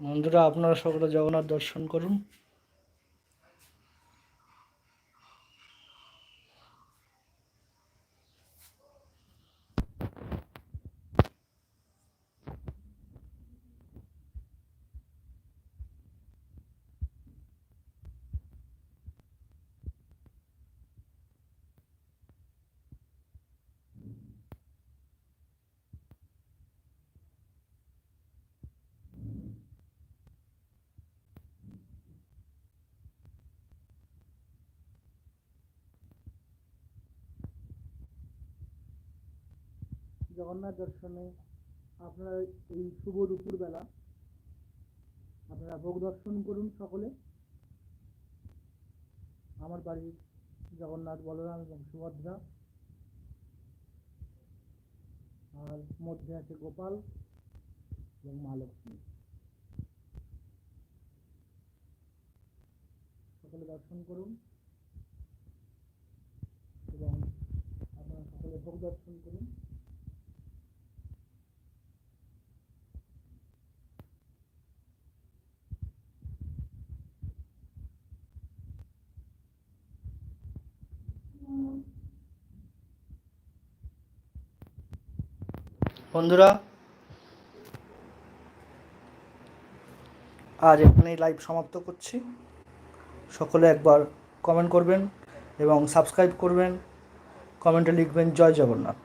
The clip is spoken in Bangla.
বন্ধুরা আপনারা সকলে জগন্নাথ দর্শন করুন। জগন্নাথ দর্শনে আপনারা এই শুভ দুপুরবেলা আপনারা ভোগ দর্শন করুন সকলে। আমার বাড়ির জগন্নাথ বলরাম এবং সুভদ্রা আর মধ্যে আছে গোপাল এবং মা লক্ষ্মী। সকলে দর্শন করুন এবং আপনারা সকলে ভোগ দর্শন করুন। বন্ধুরা, আজ এখানেই লাইভ সমাপ্ত করছি। সকলে একবার কমেন্ট করবেন এবং সাবস্ক্রাইব করবেন। কমেন্টে লিখবেন, জয় জগন্নাথ।